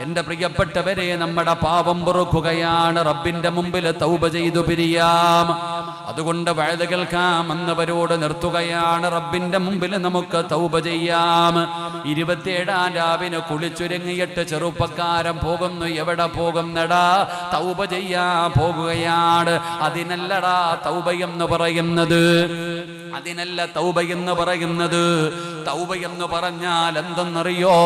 എന്റെ പ്രിയപ്പെട്ടവരെ നമ്മുടെ പാപം പൊറുക്കുകയാണ്. റബ്ബിന്റെ മുമ്പിൽ തൗബ ചെയ്തു പിരിയാം. അതുകൊണ്ട് വഴുത കേൾക്കാം എന്നവരോട് നിർത്തുകയാണ്. റബ്ബിന്റെ മുമ്പിൽ നമുക്ക് തൗബ ചെയ്യാം. ഇരുപത്തിയേഴാം രാവിന് കുളിച്ചുരുങ്ങിയിട്ട് ചെറുപ്പക്കാരൻ പോകുന്നു. എവിടെ പോകുന്നടാ? തൗബ ചെയ്യാ പോകുകയാണ്. അതിനല്ലടാ തൗബ എന്ന് പറയുന്നത്. അതിനല്ല തൗബ എന്ന് പറയുന്നത്. തൗബ എന്ന് പറഞ്ഞാൽ എന്തെന്നറിയോ?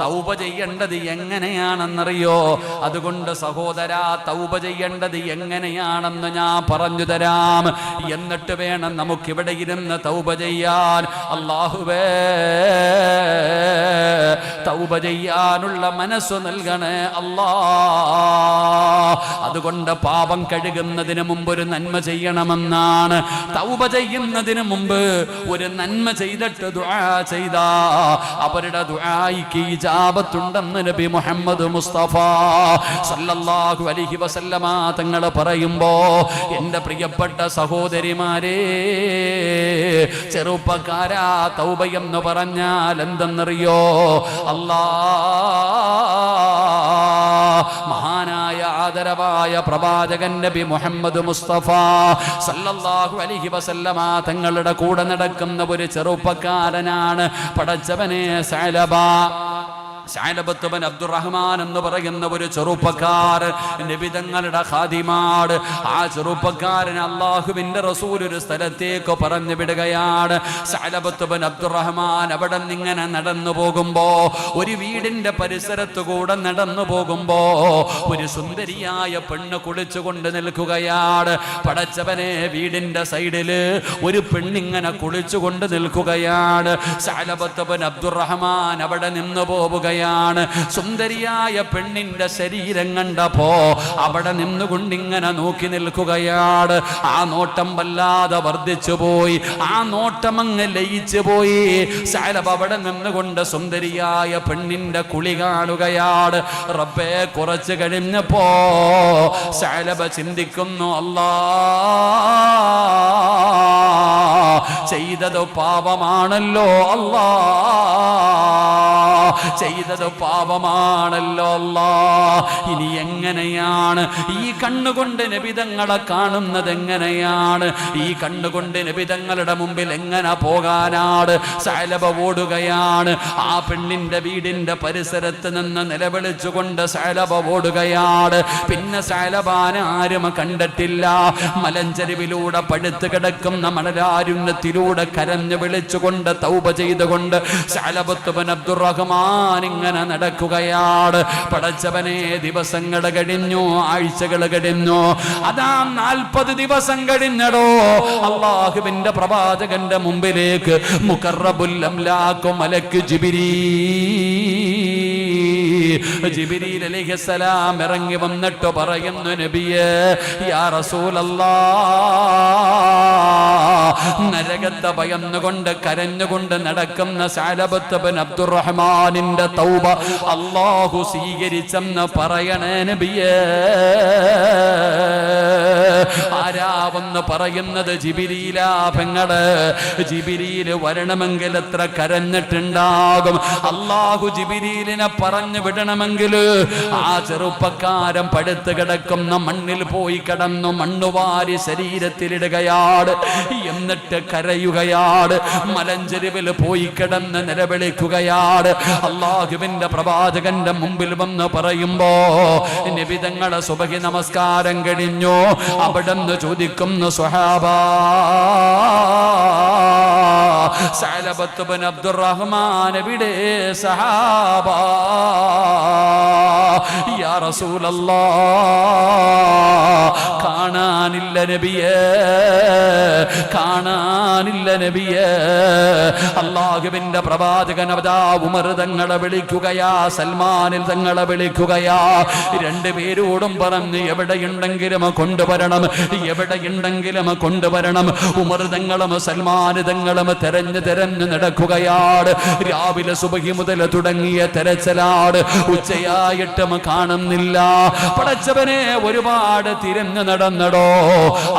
തൗബ ചെയ്യേണ്ടത് എങ്ങനെയാണെന്നറിയോ? അതുകൊണ്ട് സഹോദര തൗബ ചെയ്യേണ്ടത് എങ്ങനെയാണെന്ന് ഞാൻ പറഞ്ഞു തരാം. എന്നിട്ട് വേണം നമുക്കിവിടെ ഇരുന്ന് തൗബ ചെയ്യാൻ. അള്ളാഹുവേ തൗബ ചെയ്യാനുള്ള മനസ്സ് നൽകണേ അല്ലാ. അതുകൊണ്ട് പാപം കഴുകുന്നതിന് മുമ്പ് ഒരു നന്മ ചെയ്യണമെന്നാണ്. തൗബ ചെയ്യുന്നതിന് മുമ്പ് ഒരു നന്മ ചെയ്തിട്ട് ദുആ ചെയ്താ. അവരുടെ ദുആയിക്ക് ഇജാബത്തുണ്ടെന്ന് നബി മുഹമ്മദ് മുസ്തഫ സല്ലല്ലാഹു അലൈഹി വസല്ലമ തങ്ങൾ പറയുമ്പോ എന്റെ പ്രിയപ്പെട്ട സഹോദരിമാരെ ചെറുപ്പക്കാരാ തൗബ എന്ന് പറഞ്ഞാൽ എന്തെന്നറിയോ? അല്ലാ മഹാനായ ആദരവായ പ്രവാചകൻ നബി മുഹമ്മദ് മുസ്തഫ സല്ലല്ലാഹു അലൈഹി വസല്ലമ തങ്ങളുടെ കൂടെ നടക്കുന്ന ഒരു ചെറുപ്പക്കാരനാണ്. പടച്ചവനെ സലബ. ശൈലബത്തുബൻ അബ്ദുറഹ്മാൻ എന്ന് പറയുന്ന ഒരു ചെറുപ്പക്കാർ നിബിതങ്ങളുടെ ഹാദിമാട് ആ ചെറുപ്പക്കാരൻ അള്ളാഹുവിന്റെ റസൂൽ ഒരു സ്ഥലത്തേക്ക് പറഞ്ഞു വിടുകയാണ്. ശൈലബത്തുബൻ അബ്ദുറഹ്മാൻ അവിടെ നിങ്ങനെ നടന്നു പോകുമ്പോ ഒരു വീടിന്റെ പരിസരത്ത് കൂടെ നടന്നു പോകുമ്പോ ഒരു സുന്ദരിയായ പെണ്ണ് കുളിച്ചുകൊണ്ട് നിൽക്കുകയാണ്. പടച്ചവനെ വീടിന്റെ സൈഡിൽ ഒരു പെണ്ണിങ്ങനെ കുളിച്ചുകൊണ്ട് നിൽക്കുകയാണ്. ശൈലബത്തുബൻ അബ്ദുറഹ്മാൻ അവിടെ നിന്ന് പോവുകയാണ് സുന്ദരിയായ പെണ്ണിന്റെ ശരീരം കണ്ടപ്പോ അവിടെ നിന്നുകൊണ്ട് ഇങ്ങനെ നോക്കി നിൽക്കുകയാണ്. ആ നോട്ടം വല്ലാതെ വർദ്ധിച്ചു പോയി. ആ നോട്ടം അങ്ങ് ലയിച്ചു പോയി. സാലബ് അവിടെ നിന്നുകൊണ്ട് സുന്ദരിയായ പെണ്ണിന്റെ കുളി കാണുകയാണ്. റബ്ബെ കുറച്ച് കഴിഞ്ഞപ്പോ സാലബ ചിന്തിക്കുന്നു അല്ലാ ചെയ്തത് പാപമാണല്ലോ അല്ലാ. ചെയ്തത് പാപമാണല്ലോ അല്ലാ. ഇനി എങ്ങനെയാണ്? ഈ കണ്ണുകൊണ്ട് നബിതങ്ങളെ കാണുന്നത് എങ്ങനെയാണ്? ഈ കണ്ണുകൊണ്ട് നബിതങ്ങളുടെ മുമ്പിൽ എങ്ങനെ പോകാനാണ്? സാലബ ഓടുകയാണ്. ആ പെണ്ണിന്റെ വീടിന്റെ പരിസരത്ത് നിന്ന് നിലവിളിച്ചുകൊണ്ട് സാലബ ഓടുകയാണ്. പിന്നെ സൈലബാന ആരും കണ്ടിട്ടില്ല. മലഞ്ചരിവിലൂടെ പഴുത്ത് കിടക്കുന്ന മണലാരുണ്യത്തിലൂടെ കരഞ്ഞു വിളിച്ചുകൊണ്ട് തൗപ ചെയ്തുകൊണ്ട് ശാലബത്തുബൻ അബ്ദുറഹ്മാൻ ഇങ്ങനെ നടക്കുകയാണ്. പടച്ചവനെ ദിവസങ്ങൾ കഴിഞ്ഞു ആഴ്ചകൾ കഴിഞ്ഞു. അതാ നാൽപ്പത് ദിവസം കഴിഞ്ഞടോ. അള്ളാഹുവിന്റെ പ്രവാചകന്റെ മുമ്പിലേക്ക് മുക്കറബുല്ലംലാക്കും മലക്ക് ജിബിരീ ജിബിരിൽ അലൈഹിസ്സലാം ഇറങ്ങി വന്നിട്ട് പറയുന്നു നബിയെ യാ റസൂലല്ലാ നരകത്തെ ഭയന്നുകൊണ്ട് കരഞ്ഞുകൊണ്ട് നടക്കുന്ന സാലബത്തബൻ അബ്ദുറഹ്മാനിന്റെ തൗബ അള്ളാഹു സ്വീകരിച്ചെന്ന് പറയണേ നബിയേ. ആരാവെന്ന് പറയുന്നത് ജിബിരിയിലാ പെങ്ങൾ. ജിബിരിയിൽ വരണമെങ്കിൽ എത്ര കരഞ്ഞിട്ടുണ്ടാകും. അള്ളാഹു ജിബിരിയിലിനെ പറഞ്ഞു വിടണമെങ്കിൽ ആ ചെറുപ്പക്കാരൻ പടുത്ത് കിടക്കുന്ന മണ്ണിൽ പോയി കിടന്നു മണ്ണുവാരി ശരീരത്തിലിടുകയാണ്. എന്നിട്ട് കരയുകയാണ്. മലഞ്ചെരുവിൽ പോയി കിടന്ന് നിലവിളിക്കുകയാണ്. അള്ളാഹുവിന്റെ പ്രവാചകന്റെ മുമ്പിൽ വന്ന് പറയുമ്പോ നിബിതങ്ങളെ സുബഹി നമസ്കാരം കഴിഞ്ഞു. അവിടെ നിന്ന് ചോദിക്കുന്ന സ്വഹാബ സലബത്തുബൻ അബ്ദുറഹ്മാൻ എവിടെ സഹാബ. യാ റസൂലല്ലാ കാണാനില്ല നബിയെ കാണാനില്ല നബിയെ. അള്ളാഹുവിന്റെ പ്രവാചകൻ അവതാ ഉമർ തങ്ങളെ വിളിക്കുകയാ സൽമാനിൽ തങ്ങളെ വിളിക്കുകയാ. രണ്ടുപേരോടും പറഞ്ഞ് എവിടെയുണ്ടെങ്കിലും കൊണ്ടുവരണം എവിടെയുണ്ടെങ്കിലും കൊണ്ടുവരണം. ഉമർ തങ്ങളും സൽമാൻ തങ്ങളും തെരഞ്ഞു തിരഞ്ഞു നടക്കുകയാണ്. രാവിലെ സുബഹി മുതൽ തുടങ്ങിയ തെരച്ചിലാണ്. ഉച്ചയായിട്ടും കാണുന്നില്ല. പടച്ചവനെ ഒരുപാട് തിരഞ്ഞു നടന്നടോ.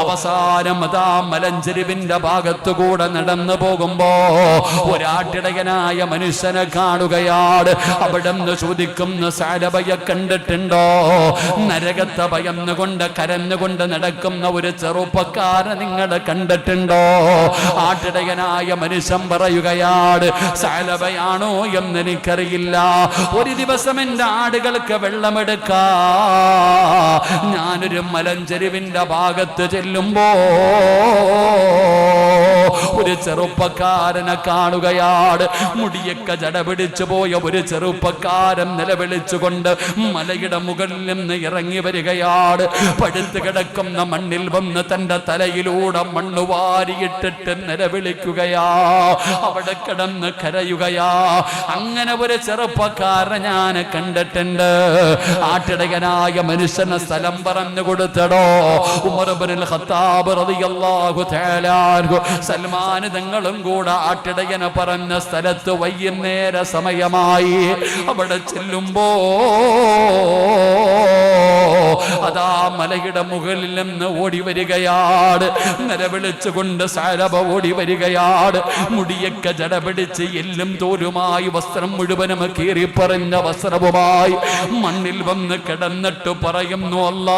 അവസാനം അതാ മലഞ്ചെരുവിന്റെ ഭാഗത്തുകൂടെ നടന്നു പോകുമ്പോ ഒരാട്ടിടകനായ മനുഷ്യനെ കാണുകയാണ്. അവിടെ നിന്ന് ചോദിക്കുന്ന സാരഭയ കണ്ടിട്ടുണ്ടോ? നരകത്തെ ഭയന്നുകൊണ്ട് കരഞ്ഞുകൊണ്ട് നടക്കുന്ന ഒരു ചെറുപ്പക്കാരനെ നിങ്ങൾ കണ്ടിട്ടുണ്ടോ? ആട്ടിടകനായ പറയുകയാണ് സലഭയാണോ എന്ന് എനിക്കറിയില്ല ഒരു ദിവസം എന്റെ ആടുകൾക്ക് വെള്ളമെടുക്കാ. ഞാനൊരു മലഞ്ചെരുവിന്റെ ഭാഗത്ത് ചെല്ലുമ്പോ ഒരു ചെറുപ്പക്കാരനെ കാണുകയാണ് മുടിയൊക്കെ ജടപിടിച്ചു പോയ ഒരു ചെറുപ്പക്കാരൻ നിലവിളിച്ചുകൊണ്ട് മലയുടെ മുകളിൽ നിന്ന് ഇറങ്ങി വരികയാണ് പടുത്തു കിടക്കുന്ന മണ്ണിൽ വന്ന് തന്റെ തലയിലൂടെ മണ്ണ് വാരിയിട്ടിട്ട് നിലവിളിക്കുകയാ. അവിടെ കിടന്ന് കരയുകയാ. അങ്ങനെ ഒരു ചെറുപ്പക്കാരനെ ഞാൻ കണ്ടിട്ടുണ്ട്. ആട്ടിടകനായ മനുഷ്യനെ സ്ഥലം പറഞ്ഞു കൊടുത്തടോ. ഉമർബനിൽ ഖത്താബ് റളിയല്ലാഹു തആല അൻഹു. സൽമാൻ തങ്ങളും കൂടെ ആട്ടിടകനെ പറഞ്ഞ സ്ഥലത്ത് വൈകുന്നേര സമയമായി. അവിടെ ചെല്ലുമ്പോ അതാ മലയുടെ മുകളിൽ നിന്ന് ഓടി വരികയാണ് നിലവിളിച്ചുകൊണ്ട് സാരഭ ഓടി വരികയാണ് മുടിയൊക്കെ ജട പിടിച്ച് എല്ലും തോലുമായി വസ്ത്രം മുഴുവനും കീറി പറഞ്ഞ വസ്ത്രവുമായി മണ്ണിൽ വന്ന് കിടന്നിട്ട് പറയുന്നു അല്ല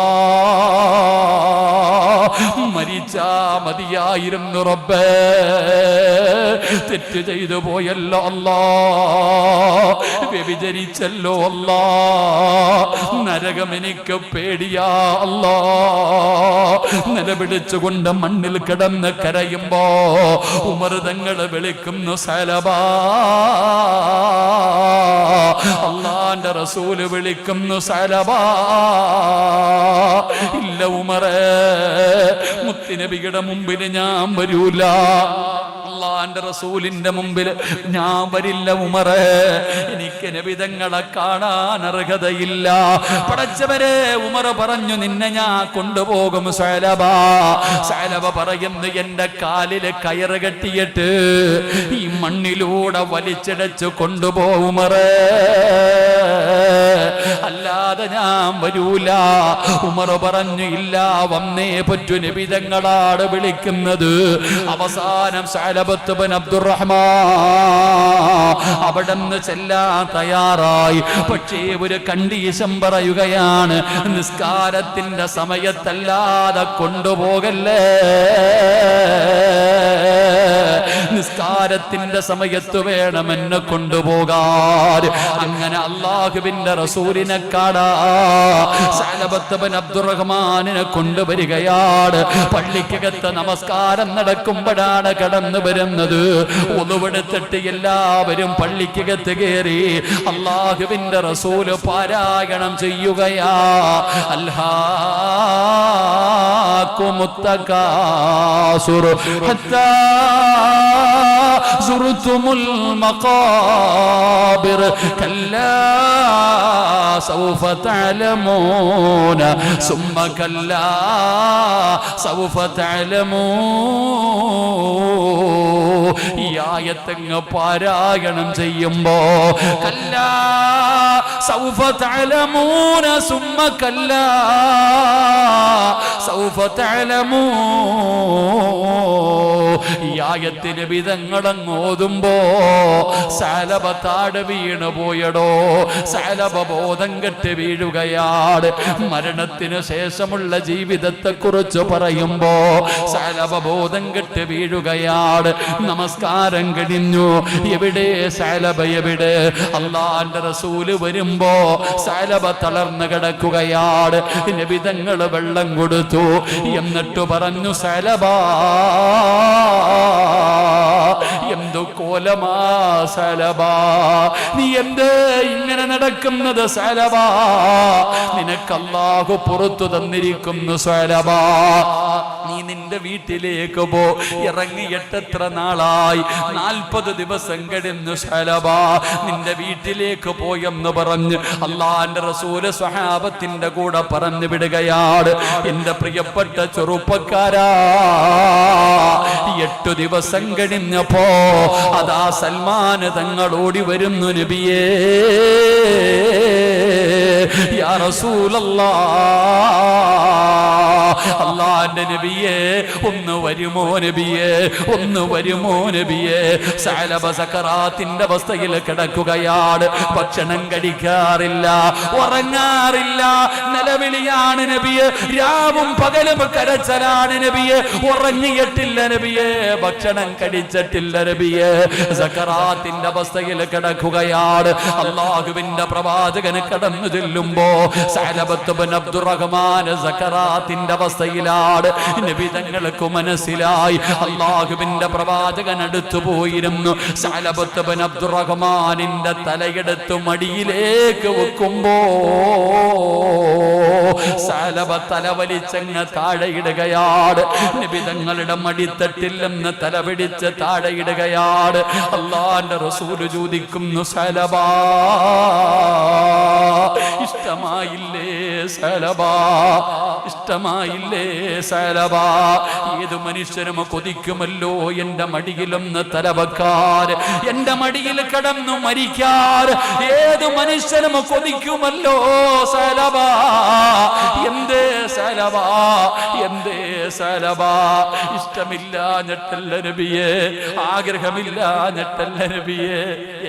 മരിച്ചാ മതിയായിരുന്നു റബ്ബേ. തെറ്റ് ചെയ്തു പോയല്ലോ അല്ലാ. വ്യഭിചരിച്ചല്ലോ അല്ലാ. നരകം എനിക്ക് പേടിയാ അല്ലാ. നിലപിടിച്ചുകൊണ്ട് മണ്ണിൽ കിടന്ന് കരയുമ്പോ ഉമർ തങ്ങൾ വിളിക്കുന്നു സലബാ. അള്ളാന്റെ റസൂൽ വിളിക്കുന്നു സലബാ. ഇല്ല ഉമറേ മുത്തിനബിയുടെ മുമ്പിൽ ഞാൻ വരൂല. അള്ളാന്റെ റസൂലിന്റെ മുമ്പിൽ ഞാൻ വരില്ല ഉമറേ എനിക്ക് നബിതങ്ങളെ കാണാൻ അർഹതയില്ല. പടച്ചവരെ ഉമർ പറഞ്ഞു നിന്നെ ഞാൻ കൊണ്ടുപോകും സലബ. സലബ പറയുന്നു എന്റെ കാലിൽ കയറ് കെട്ടിയിട്ട് ഈ മണ്ണിലൂടെ വലിച്ചിടച്ച് കൊണ്ടുപോകുമറേ അല്ലാതെ ഞാൻ വരൂല. ഉമർ പറഞ്ഞു ഇല്ല വന്നേ പറ്റു നിബിതങ്ങളാണ് വിളിക്കുന്നത്. അവസാനം സാലബത്ത് ബൻ അബ്ദുറഹ്മാൻ അവിടെ ചെല്ലാൻ തയ്യാറായി. പക്ഷേ ഒരു കണ്ടീഷൻ പറയുകയാണ് നിസ്കാരത്തിന്റെ സമയത്തല്ലാതെ കൊണ്ടുപോകല്ലേ? നിസ്കാരത്തിന്റെ സമയത്ത് വേണം എന്നെ കൊണ്ടുപോകാൻ. അങ്ങനെ അള്ളാഹുവിന്റെ റസൂലിനെ അബ്ദുറഹ്മാനിനെ കൊണ്ടുവരികയാണ്. പള്ളിക്കകത്ത് നമസ്കാരം നടക്കുമ്പോഴാണ് കടന്നു വരുന്നത്. ഒന്നുവെടുത്തിട്ട് എല്ലാവരും പള്ളിക്കകത്ത് കയറി അള്ളാഹുവിന്റെ റസൂൽ പാരായണം ചെയ്യുകയാ. അൽഹാക്കുമുത്തകാസുർ ഹത്താ زرتم المقابر كلا سوف تعلمون ثم كلا سوف تعلمون ഈ ആയത്തങ്ങ് പാരായണം ചെയ്യുമ്പോ കല്ല സൗഫ തഅലമൂന സുമ്മ കല്ല സൗഫ തഅലമൂ ഈ ആയത്തിന് വിധങ്ങളങ്ങ് ഓതുമ്പോ സാലബ താട് വീണ് പോയടോ സാലബ ബോധം കെട്ട് വീഴുകയാണ് മരണത്തിന് ശേഷമുള്ള ജീവിതത്തെ കുറിച്ച് പറയുമ്പോ സാലബ ബോധം കെട്ട് വീഴുകയാണ് നമസ്കാരം കഴിഞ്ഞു. എവിടെ സാലബ എവിടെ? അള്ളാന്റെ റസൂൽ വരുമ്പോ സാലബ തളർന്നു കിടക്കുകയാണ് നബിതങ്ങൾ വെള്ളം കൊടുത്തു. എന്നിട്ട് പറഞ്ഞു സലബാ എന്തു കോലമാ സലബ? നീ എന്ത് ഇങ്ങനെ നടക്കുന്നത് സലബ? നിനക്ക് അല്ലാഹു പുറത്തു തന്നിരിക്കുന്നു സലബ. നീ നിന്റെ വീട്ടിലേക്ക് പോ. ഇറങ്ങിയിട്ട് എത്ര നാളായി? നാൽപ്പത് ദിവസം കഴിഞ്ഞു സലബാ. നിന്റെ വീട്ടിലേക്ക് പോയെന്ന് പറഞ്ഞ് അള്ളാന്റെ റസൂൽ സ്വഹാബത്തിന്റെ കൂടെ പറഞ്ഞു വിടുകയാണ്. എന്റെ പ്രിയപ്പെട്ട ചെറുപ്പക്കാരാ എട്ടു ദിവസം കഴിഞ്ഞപ്പോ അതാ സൽമാൻ തങ്ങൾ ഓടി വരുന്നു നബിയേ. അള്ളാന്റെ നബിയെ ഒന്ന് വരുമോ നബിയെ ഒന്ന് വരുമോ നബിയെ? സാലബ അവസ്ഥയിൽ കിടക്കുകയാണ് ഭക്ഷണം കഴിക്കാറില്ല ഉറങ്ങാറില്ല നിലവിളിയാണ് നബിയെ രാവും പകലും കരച്ചലാണ് നബിയെ ഉറങ്ങിയിട്ടില്ല നബിയെ ഭക്ഷണം കഴിച്ചിട്ടില്ല നബിയെ സക്കറാത്തിന്റെ അവസ്ഥയിൽ കിടക്കുകയാണ് അള്ളാഹുവിന്റെ പ്രവാചകന് കടന്നു ചെല്ലുമ്പോ അബ്ദുറഹ്മാൻ സക്കറാത്തിന്റെ അവസ്ഥയിലാണ്. നബി തങ്ങൾക്ക് മനസ്സിലായി. അള്ളാഹുവിന്റെ പ്രവാചകൻ അടുത്തു പോയിരുന്നു. സാലബത്ത് ബിൻ അബ്ദുറഹ്മാനിന്റെ തലയെടുത്ത് മടിയിലേക്ക് വെക്കുമ്പോ സാലബ തലവലിച്ചങ്ങ് താഴെയിടുകയാണ്. നബി തങ്ങളുടെ മടിത്തട്ടിൽ നിന്ന് തലപിടിച്ച് താഴെയിടുകയാണ്. അള്ളാന്റെ റസൂൽ ചോദിക്കുന്നു സലബാ ഇഷ്ടമായില്ലേ സലബാ? ഇഷ്ടമായില്ലേ സലബാ? ഏത് മനുഷ്യനും കൊതിക്കുമല്ലോ എന്റെ മടിയിലൊന്ന് തലവക്കാർ എന്റെ മടിയിൽ കിടന്നു മരിക്കാർ ഏത് മനുഷ്യനും കൊതിക്കുമല്ലോ സലബാ? എന്തേ സലബാ? എന്തേ സലബാ? ഇഷ്ടമില്ല ഞെട്ടല്ല നബിയെ ആഗ്രഹമില്ല ഞെട്ടല്ല നബിയെ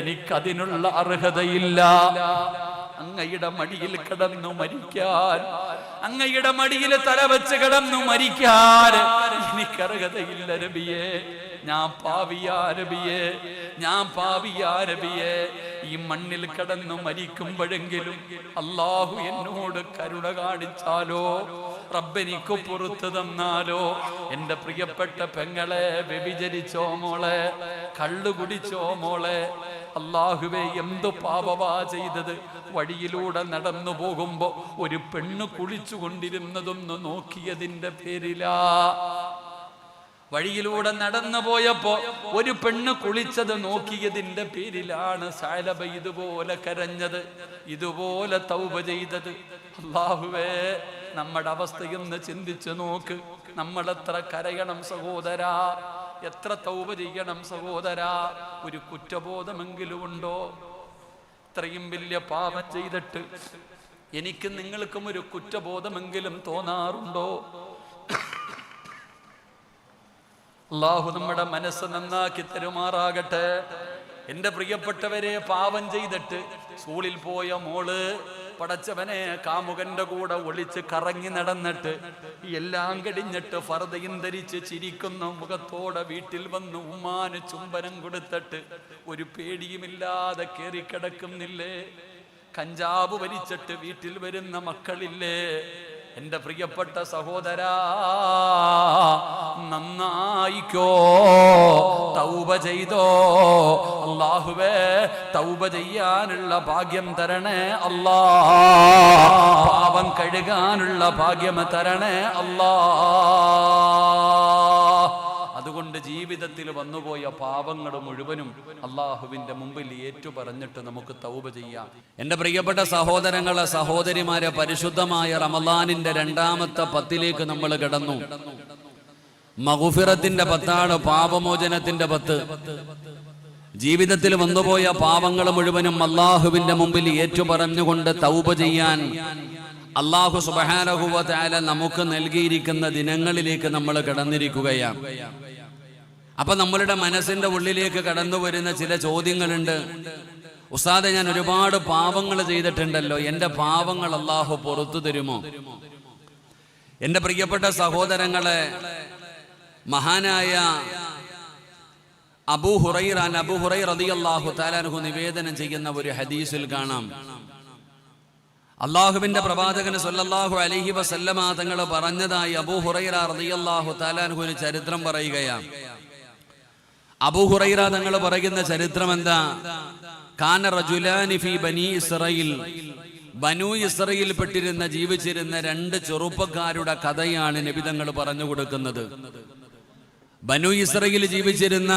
എനിക്കതിനുള്ള അർഹതയില്ല. അങ്ങയുടെ മടിയിൽ കിടന്നു മരിക്കാൻ. അങ്ങയുടെ മടിയിൽ തല വെച്ച് കിടന്നു മരിക്കാൻ. എനിക്കർഹതയില്ല രബിയെ. ഞാൻ പാവിയാ നബിയെ ഞാൻ പാവിയാ നബിയെ ഈ മണ്ണിൽ കിടന്നു മരിക്കുമ്പോഴെങ്കിലും അള്ളാഹു എന്നോട് കരുണ കാണിച്ചാലോ? റബ്ബെനിക്ക് പുറത്തു തന്നാലോ? എന്റെ പ്രിയപ്പെട്ട പെങ്ങളെ വ്യഭിചരിച്ചോ മോളെ? കള്ളു കുടിച്ചോ മോളെ? അള്ളാഹുവെ എന്തു പാപവാ ചെയ്തത്? വഴിയിലൂടെ നടന്നു പോകുമ്പോ ഒരു പെണ്ണ് കുളിച്ചു കൊണ്ടിരുന്നതൊന്ന് നോക്കിയതിന്റെ പേരിലാ. വഴിയിലൂടെ നടന്നു പോയപ്പോ ഒരു പെണ്ണ് കുളിച്ചത് നോക്കിയതിന്റെ പേരിലാണ് സാലബ ഇതുപോലെ കരഞ്ഞത് ഇതുപോലെ തൗപ ചെയ്തത്. അള്ളാഹുവേ നമ്മുടെ അവസ്ഥയെന്ന് ചിന്തിച്ചു നോക്ക്. നമ്മൾ എത്ര കരയണം സഹോദരാ? എത്ര തൗപ ചെയ്യണം സഹോദരാ? ഒരു കുറ്റബോധമെങ്കിലും ഉണ്ടോ? ഇത്രയും വലിയ പാപം ചെയ്തിട്ട് എനിക്ക് നിങ്ങൾക്കും ഒരു കുറ്റബോധമെങ്കിലും തോന്നാറുണ്ടോ? അള്ളാഹു നമ്മുടെ മനസ്സ് നന്നാക്കി തരുമാറാകട്ടെ. എന്റെ പ്രിയപ്പെട്ടവരെ പാപം ചെയ്തിട്ട് സ്കൂളിൽ പോയ മോൾ പടച്ചവനെ കാമുകന്റെ കൂടെ ഒളിച്ച് കറങ്ങി നടന്നിട്ട് എല്ലാം കടിഞ്ഞിട്ട് ഫറതയും ധരിച്ച് ചിരിക്കുന്ന മുഖത്തോടെ വീട്ടിൽ വന്ന് ഉമ്മാന് ചുംബനം കൊടുത്തിട്ട് ഒരു പേടിയുമില്ലാതെ കേറിക്കിടക്കുന്നില്ലേ കഞ്ചാവ് വലിച്ചിട്ട് വീട്ടിൽ വരുന്ന മക്കളില്ലേ? എന്റെ പ്രിയപ്പെട്ട സഹോദര നന്നായിക്കോ തൗബ ചെയ്തോ. അള്ളാഹുവേ തൗബ ചെയ്യാനുള്ള ഭാഗ്യം തരണേ അല്ലാ. പാപം കഴുകാനുള്ള ഭാഗ്യം തരണേ അല്ലാ. അതുകൊണ്ട് ജീവിതത്തിൽ വന്നുപോയ പാപങ്ങൾ മുഴുവനും അള്ളാഹുവിന്റെ മുമ്പിൽ ഏറ്റുപറഞ്ഞിട്ട് നമുക്ക് തൗബ ചെയ്യാം. എന്റെ പ്രിയപ്പെട്ട സഹോദരങ്ങളെ സഹോദരിമാരെ പരിശുദ്ധമായ റമലാനിന്റെ രണ്ടാമത്തെ പത്തിലേക്ക് നമ്മൾ കിടന്നു. മഹുഫിറത്തിന്റെ പത്താണ് പാപമോചനത്തിന്റെ പത്ത്. ജീവിതത്തിൽ വന്നുപോയ പാപങ്ങൾ മുഴുവനും അള്ളാഹുവിന്റെ മുമ്പിൽ ഏറ്റുപറഞ്ഞുകൊണ്ട് തൗപ ചെയ്യാൻ അള്ളാഹു സുബഹാനഹുവല നമുക്ക് നൽകിയിരിക്കുന്ന ദിനങ്ങളിലേക്ക് നമ്മൾ കടന്നിരിക്കുകയാണ്. അപ്പൊ നമ്മളുടെ മനസ്സിന്റെ ഉള്ളിലേക്ക് കടന്നു വരുന്ന ചില ചോദ്യങ്ങളുണ്ട്. ഉസ്താദെ ഞാൻ ഒരുപാട് പാവങ്ങൾ ചെയ്തിട്ടുണ്ടല്ലോ. എന്റെ പാവങ്ങൾ അള്ളാഹു പുറത്തു തരുമോ? എന്റെ പ്രിയപ്പെട്ട സഹോദരങ്ങളെ മഹാനായ അബു ഹുറൈറാൻ അബു ഹുറൈ റളിയല്ലാഹു താലാൻഹു നിവേദനം ചെയ്യുന്ന ഒരു ഹദീസിൽ കാണാം. അള്ളാഹുവിന്റെ പ്രവാചകന് സല്ലല്ലാഹു അലഹി വസല്ലമ തങ്ങൾ പറഞ്ഞതായി അബൂ ഹുറൈറ റളിയല്ലാഹു ഒരു ചരിത്രം പറയുകയാണ്. അബൂ ഹുറൈറ തങ്ങൾ പറയുന്ന ചരിത്രം എന്താ? കാന റജുലാനി ഫി ബനി ഇസ്രയിൽ ബനു ഇസ്രയിൽ പെട്ടിരുന്ന ജീവിച്ചിരുന്ന രണ്ട് ചെറുപ്പക്കാരുടെ കഥയാണ് നബിതങ്ങൾ പറഞ്ഞു കൊടുക്കുന്നത്. ബനു ഇസ്രയിൽ ജീവിച്ചിരുന്ന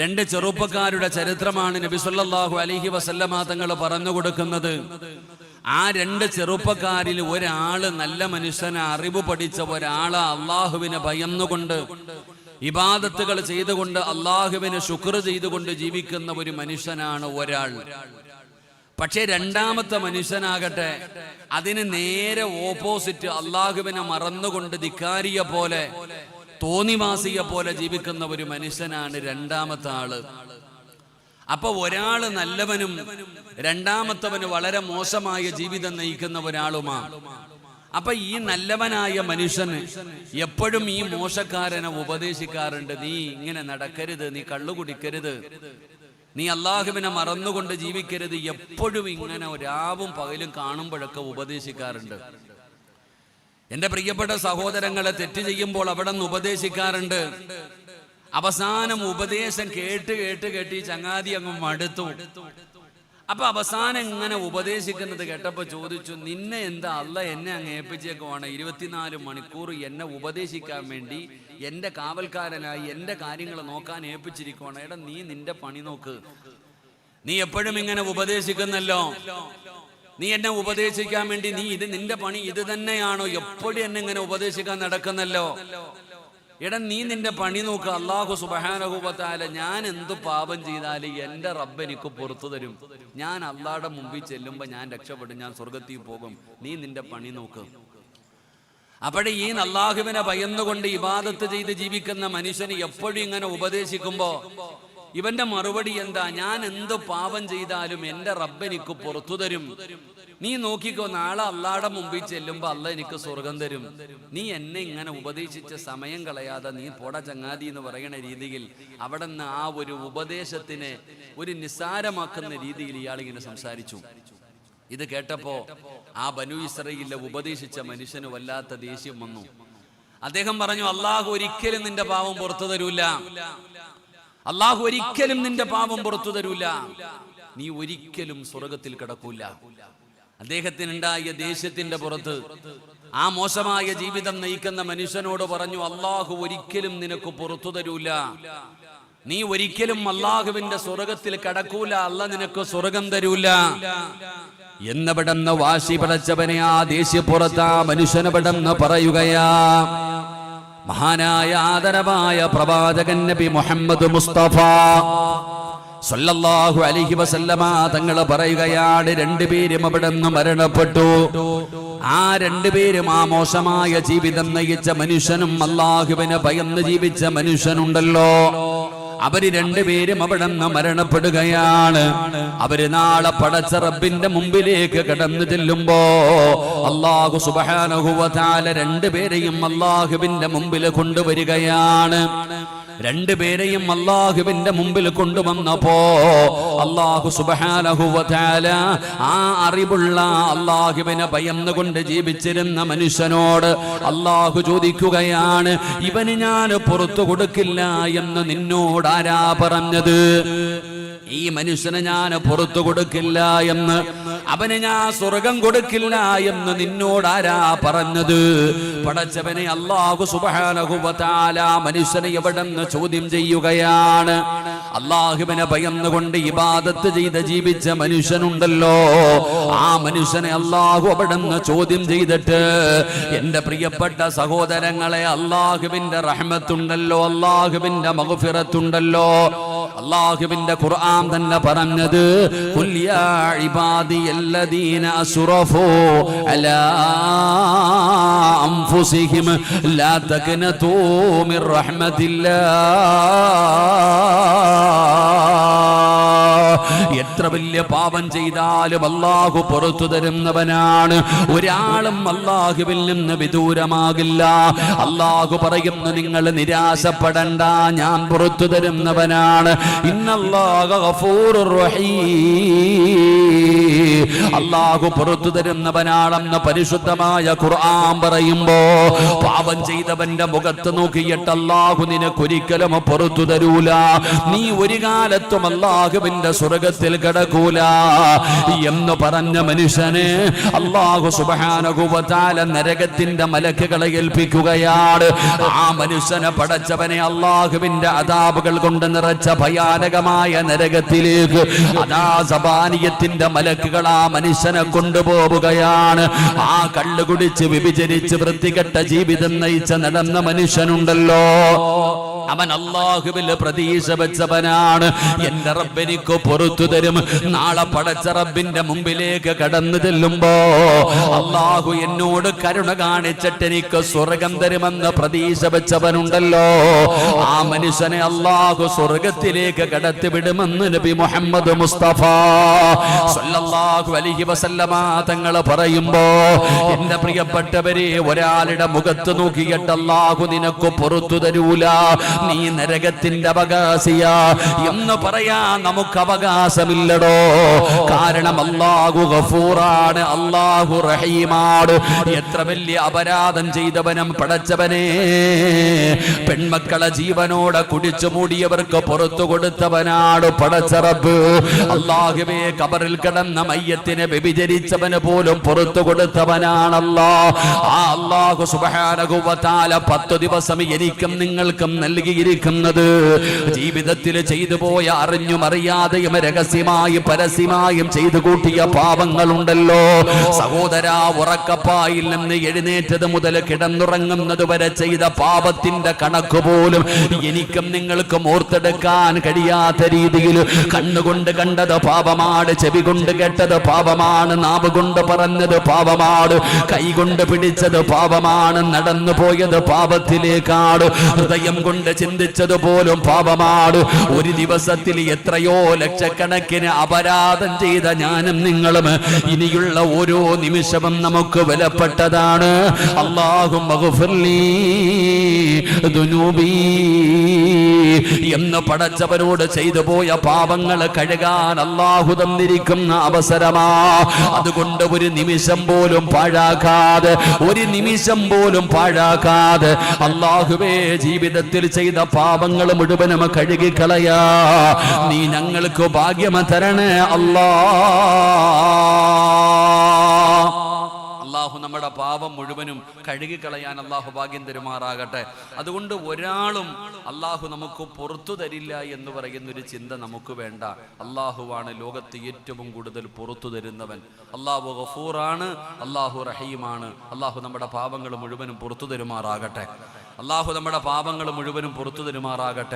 രണ്ട് ചെറുപ്പക്കാരുടെ ചരിത്രമാണ് നബി സല്ലല്ലാഹു അലൈഹി വസല്ലമ തങ്ങൾ പറഞ്ഞു കൊടുക്കുന്നത്. ആ രണ്ട് ചെറുപ്പക്കാരിൽ ഒരാൾ നല്ല മനുഷ്യനെ അറിവ് പഠിച്ച ഒരാൾ അള്ളാഹുവിനെ ഭയന്നുകൊണ്ട് ഇബാദത്തുകൾ ചെയ്തുകൊണ്ട് അള്ളാഹുവിനെ ശുക്ർ ചെയ്തുകൊണ്ട് ജീവിക്കുന്ന ഒരു മനുഷ്യനാണ് ഒരാൾ. പക്ഷേ രണ്ടാമത്തെ മനുഷ്യനാകട്ടെ അതിന് നേരെ ഓപ്പോസിറ്റ് അള്ളാഹുവിനെ മറന്നുകൊണ്ട് ധിക്കാരിയെ പോലെ തോന്നിവാസിയെ പോലെ ജീവിക്കുന്ന ഒരു മനുഷ്യനാണ് രണ്ടാമത്തെ ആൾ. അപ്പൊ ഒരാൾ നല്ലവനും രണ്ടാമത്തവന് വളരെ മോശമായ ജീവിതം നയിക്കുന്ന ഒരാളുമാണ് അപ്പൊ ഈ നല്ലവനായ മനുഷ്യന് എപ്പോഴും ഈ മോശക്കാരനെ ഉപദേശിക്കാറുണ്ട് നീ ഇങ്ങനെ നടക്കരുത് നീ കള്ളു കുടിക്കരുത്. നീ അള്ളാഹുവിനെ മറന്നുകൊണ്ട് ജീവിക്കരുത്. എപ്പോഴും ഇങ്ങനെ ഒരാവും പകലും കാണുമ്പോഴൊക്കെ ഉപദേശിക്കാറുണ്ട്. എന്റെ പ്രിയപ്പെട്ട സഹോദരങ്ങളെ തെറ്റ് ചെയ്യുമ്പോൾ അവിടെ നിന്ന് ഉപദേശിക്കാറുണ്ട്. അവസാനം ഉപദേശം കേട്ട് കേട്ട് കേട്ട് ചങ്ങാതി അങ്ങ് മടുത്തു. അപ്പൊ അവസാനം ഇങ്ങനെ ഉപദേശിക്കുന്നത് കേട്ടപ്പോ ചോദിച്ചു നിന്നെ എന്താ അല്ല എന്നെ അങ്ങ് ഏൽപ്പിച്ചേക്കുവാണ്? ഇരുപത്തിനാല് മണിക്കൂർ എന്നെ ഉപദേശിക്കാൻ വേണ്ടി എന്റെ കാവൽക്കാരനായി എന്റെ കാര്യങ്ങൾ നോക്കാൻ ഏൽപ്പിച്ചിരിക്കുവാണ്. എടാ നീ നിന്റെ പണി നോക്ക്. നീ എപ്പോഴും ഇങ്ങനെ ഉപദേശിക്കുന്നല്ലോ. നീ എന്നെ ഉപദേശിക്കാൻ വേണ്ടി നീ ഇത് നിന്റെ പണി ഇത് തന്നെയാണോ? എപ്പോഴും എന്നെ ഇങ്ങനെ ഉപദേശിക്കാൻ നടക്കുന്നല്ലോ. എടാ നീ നിന്റെ പണി നോക്ക്. അള്ളാഹു സുബഹാനഹുബത്താല ഞാൻ എന്ത് പാപം ചെയ്താലും എന്റെ റബ്ബ് എനിക്ക് പുറത്തു തരും. ഞാൻ അള്ളാഹുടെ മുമ്പിൽ ചെല്ലുമ്പോ ഞാൻ രക്ഷപ്പെടും ഞാൻ സ്വർഗത്തിൽ പോകും. നീ നിന്റെ പണി നോക്ക്. അപ്പോഴേ ഈ അള്ളാഹുവിനെ ഭയന്നുകൊണ്ട് ഇബാദത്ത് ചെയ്ത് ജീവിക്കുന്ന മനുഷ്യന് എപ്പോഴും ഇങ്ങനെ ഉപദേശിക്കുമ്പോ ഇവന്റെ മറുപടി എന്താ? ഞാൻ എന്ത് പാപം ചെയ്താലും എന്റെ റബ്ബ് എനിക്ക് പുറത്തു തരും. നീ നോക്കിക്കോ നാളെ അള്ളാടെ മുമ്പിൽ ചെല്ലുമ്പോ അല്ല എനിക്ക് സ്വർഗം തരും. നീ എന്നെ ഇങ്ങനെ ഉപദേശിച്ച സമയം കളയാതെ നീ പൊട ചങ്ങാതി എന്ന് പറയുന്ന രീതിയിൽ അവിടെ നിന്ന് ആ ഒരു ഉപദേശത്തിനെ ഒരു നിസ്സാരമാക്കുന്ന രീതിയിൽ ഇയാൾ ഇങ്ങനെ സംസാരിച്ചു. ഇത് കേട്ടപ്പോ ആ ബനു ഇസ്രയിലെ ഉപദേശിച്ച മനുഷ്യന് വല്ലാത്ത ദേഷ്യം വന്നു. അദ്ദേഹം പറഞ്ഞു അള്ളാഹു ഒരിക്കലും നിന്റെ പാവം പുറത്തു തരൂല. അള്ളാഹു ഒരിക്കലും നിന്റെ പാപം പുറത്തു തരൂല. നീ ഒരിക്കലും സ്വർഗത്തിൽ കിടക്കൂല. അദ്ദേഹത്തിനുണ്ടായ ദേഷ്യത്തിന്റെ പുറത്ത് ആ മോശമായ ജീവിതം നയിക്കുന്ന മനുഷ്യനോട് പറഞ്ഞു അള്ളാഹു ഒരിക്കലും നിനക്ക് പുറത്തു തരൂല. നീ ഒരിക്കലും അള്ളാഹുവിന്റെ സ്വർഗത്തിൽ കടക്കൂല. അല്ല നിനക്ക് സ്വർഗം തരൂല. എന്നവിടെന്ന് വാശി പടച്ചവനെ ആ ദേഷ്യപ്പുറത്ത് ആ മനുഷ്യനവിടെന്ന് പറയുകയാ മഹാനായ ആദരവായ പ്രവാചകൻ നബി മുഹമ്മദ് മുസ്തഫ. സല്ലല്ലാഹു അലൈഹി വസല്ലമ തങ്ങൾ പറയുകയാണ് രണ്ടുപേരും അവിടെ നിന്ന് മരണപ്പെട്ടു. ആ രണ്ടുപേരും ആ മോശമായ ജീവിതം നയിച്ച മനുഷ്യനും അല്ലാഹുവിനെ ഭയന്ന് ജീവിച്ച മനുഷ്യനുണ്ടല്ലോ. അവർ രണ്ടുപേരും അവിടെ നിന്ന് മരണപ്പെടുകയാണ്. അവർ നാളെ പടച്ച റബ്ബിന്റെ മുമ്പിലേക്ക് കടന്നു ചെല്ലുമ്പോ അള്ളാഹു സുബാനഹുവതാല രണ്ടുപേരെയും അള്ളാഹുവിന്റെ മുമ്പിൽ കൊണ്ടുവരികയാണ്. രണ്ടുപേരെയും അള്ളാഹുവിന്റെ മുമ്പിൽ കൊണ്ടുവന്നപ്പോ അള്ളാഹു സുബാനഹുവതാല ആ അറിവുള്ള അള്ളാഹുവിനെ ഭയന്നുകൊണ്ട് ജീവിച്ചിരുന്ന മനുഷ്യനോട് അള്ളാഹു ചോദിക്കുകയാണ് ഇവന് ഞാൻ പുറത്തു കൊടുക്കില്ല എന്ന് നിന്നോട് ആരാ പറഞ്ഞത്? ഈ മനുഷ്യനെ ഞാൻ പുറത്തു കൊടുക്കില്ല എന്ന് അവന് ഞാൻ സ്വർഗം കൊടുക്കില്ല എന്ന് നിന്നോട് ആരാ പറഞ്ഞത്? പടച്ചവനെ അള്ളാഹു സുബാനഹുബത്താല മനുഷ്യനെ എവിടെന്ന് ചോദ്യം ചെയ്യുകയാണ്. അള്ളാഹുവിനെ ഭയന്നുകൊണ്ട് ഇബാദത്ത് ചെയ്ത് ജീവിച്ച മനുഷ്യനുണ്ടല്ലോ. ആ മനുഷ്യനെ അള്ളാഹു അവിടെന്ന് ചോദ്യം ചെയ്തിട്ട് എന്റെ പ്രിയപ്പെട്ട സഹോദരങ്ങളെ അള്ളാഹുവിന്റെ റഹ്മത്തുണ്ടല്ലോ അള്ളാഹുവിന്റെ മഹഫിറത്തുണ്ടല്ലോ അള്ളാഹുവിന്റെ ഖുർആൻ തന്നെ പറഞ്ഞത് "ഖുൽ യാ ഇബാദിയല്ലദീന അസ്റഫൂ അലാ അൻഫുസിഹിം ലാ തഖ്നതൂ മിർ റഹ്മത്തില്ലാ എത്ര വലിയ പാപം ചെയ്താലും അള്ളാഹു പുറത്തു തരുന്നവനാണ്. ഒരാളും അള്ളാഹുവിൽ നിന്ന് വിദൂരമാകില്ല. അള്ളാഹു പറയുന്നു നിങ്ങൾ നിരാശപ്പെടണ്ട ഞാൻ പുറത്തു തരുന്നവനാണ്. അള്ളാഹു പുറത്തു തരുന്നവനാണെന്ന് പരിശുദ്ധമായ ഖുർആൻ പറയുമ്പോ പാപം ചെയ്തവന്റെ മുഖത്ത് നോക്കിയിട്ട് അള്ളാഹു നിനക്കൊരിക്കലും പുറത്തു തരൂല. നീ ഒരു കാലത്തും അള്ളാഹുവിന്റെ സ്വർഗത്തിൽ കിടക്കൂല എന്ന് പറഞ്ഞ മനുഷ്യനെ അള്ളാഹു സുബാനകുവത്താല നരകത്തിന്റെ മലക്കുകളെ ഏൽപ്പിക്കുകയാണ്. ആ മനുഷ്യനെ പടച്ചവനെ അള്ളാഹുവിന്റെ അതാപുകൾ കൊണ്ട് നിറച്ച ഭയാനകമായ നരകത്തിലേക്ക് അതാ സബാനിയത്തിന്റെ മലക്കുകൾ ആ മനുഷ്യനെ കൊണ്ടുപോവുകയാണ്. ആ കള്ളുകുടിച്ച് കുടിച്ച് വിഭജിച്ച് വൃത്തികെട്ട ജീവിതം നയിച്ച നടന്ന മനുഷ്യനുണ്ടല്ലോ. അവൻ അള്ളാഹുവിൽ പ്രതീക്ഷ വെച്ചവനാണ്. എന്റെ റബ്ബെനിക്ക് പുറത്തു തരും. നാളെ പടച്ച റബ്ബിന്റെ മുമ്പിലേക്ക് കടന്നു ചെല്ലുമ്പോ അള്ളാഹു എന്നോട് കരുണ കാണിച്ചിട്ട് എനിക്ക് സ്വർഗം തരുമെന്ന് പ്രതീക്ഷ വെച്ചവനുണ്ടല്ലോ. ആ മനുഷ്യനെ അള്ളാഹു സ്വർഗത്തിലേക്ക് കടത്തിവിടുമെന്ന് നബി മുഹമ്മദ് മുസ്തഫ സല്ലല്ലാഹു അലൈഹി വസല്ലമ തങ്ങൾ പറയുമ്പോ എന്റെ പ്രിയപ്പെട്ടവരെ ഒരാളുടെ മുഖത്ത് നോക്കിയിട്ട് അള്ളാഹു നിനക്ക് പുറത്തു തരൂല. നീ നരകത്തിന്റെ അവകാശിയ എന്ന് പറയാ നമുക്ക് അവകാശമില്ലടോ. കാരണം അള്ളാഹു ഗഫൂറാണ് അള്ളാഹു റഹീമാണ്. എത്ര വലിയ അപരാധം ചെയ്തവനും പടച്ചവനെ. പെൺമക്കളെ ജീവനോടെ കുടിച്ചു മൂടിയവർക്ക് പുറത്തു കൊടുത്തവനാണ് പടച്ചറബ് അള്ളാഹുവേ കബറിൽ കിടന്ന മയ്യത്തിനെ വ്യഭിചരിച്ചവന് പോലും പുറത്തു കൊടുത്തവനാണല്ലോ. ആ അള്ളാഹു സുബഹാനകുവത്താല പത്തു ദിവസം എനിക്കും നിങ്ങൾക്കും നൽകിയിരിക്കുന്നത്. ജീവിതത്തിൽ ചെയ്തു പോയ അറിഞ്ഞും അറിയാതെയും രഹസ്യമായും പരസ്യമായും ചെയ്തു കൂട്ടിയ പാപങ്ങളുണ്ടല്ലോ. സഹോദര ഉറക്കപ്പായിൽ നിന്ന് എഴുന്നേറ്റത് മുതൽ കിടന്നുറങ്ങുന്നത് വരെ ചെയ്ത പാപത്തിന്റെ കണക്ക് പോലും എനിക്കും നിങ്ങൾക്കും ഓർത്തെടുക്കാൻ കഴിയാത്ത രീതിയിൽ കണ്ണുകൊണ്ട് കണ്ടത് പാപമാണ് ചെവി കൊണ്ട് കേട്ടത് പാപമാണ് നാവ് കൊണ്ട് പറഞ്ഞത് പാപമാണ് കൈകൊണ്ട് പിടിച്ചത് പാപമാണ് നടന്നു പോയത് പാപത്തിലേക്കാണ്. ഹൃദയം കൊണ്ട് ചിന്തിച്ചത് പോലും പാപമാണ് ഒരു ദിവസത്തിൽ എത്രയോ ലക്ഷക്കണക്കിന് അപരാധം ചെയ്ത ഞാനും നിങ്ങളും. ഇനിയുള്ള ഓരോ നിമിഷവും നമുക്ക് വിലപ്പെട്ടതാണ്. അള്ളാഹു എന്ന് പടച്ചവരോട് ചെയ്തു പോയ പാപങ്ങൾ കഴുകാൻ അള്ളാഹു തന്നിരിക്കുന്ന അവസരമാ. അതുകൊണ്ട് ഒരു നിമിഷം പോലും പാഴാക്കാതെ ഒരു നിമിഷം പോലും പാഴാക്കാതെ അള്ളാഹുവേ ജീവിതത്തിൽ ചെയ്ത പാപങ്ങൾ മുഴുവനും കഴുകിക്കളയാ നീ ഞങ്ങൾക്ക് ഭാഗ്യമ തരണേ അല്ലാ. അള്ളാഹു നമ്മുടെ പാപം മുഴുവനും കഴുകിക്കളയാൻ അള്ളാഹു ഭാഗ്യം തരുമാറാകട്ടെ. അതുകൊണ്ട് ഒരാളും അള്ളാഹു നമുക്ക് പുറത്തു തരില്ല എന്ന് പറയുന്ന ഒരു ചിന്ത നമുക്ക് വേണ്ട. അള്ളാഹുവാണ് ലോകത്ത് ഏറ്റവും കൂടുതൽ പുറത്തു തരുന്നവൻ. അള്ളാഹു ഗഫൂറാണ് അള്ളാഹു റഹീമാണ്. അള്ളാഹു നമ്മുടെ പാപങ്ങൾ മുഴുവനും പുറത്തു തരുമാറാകട്ടെ. അള്ളാഹു നമ്മുടെ പാപങ്ങൾ മുഴുവനും പുറത്തു തരുമാറാകട്ടെ.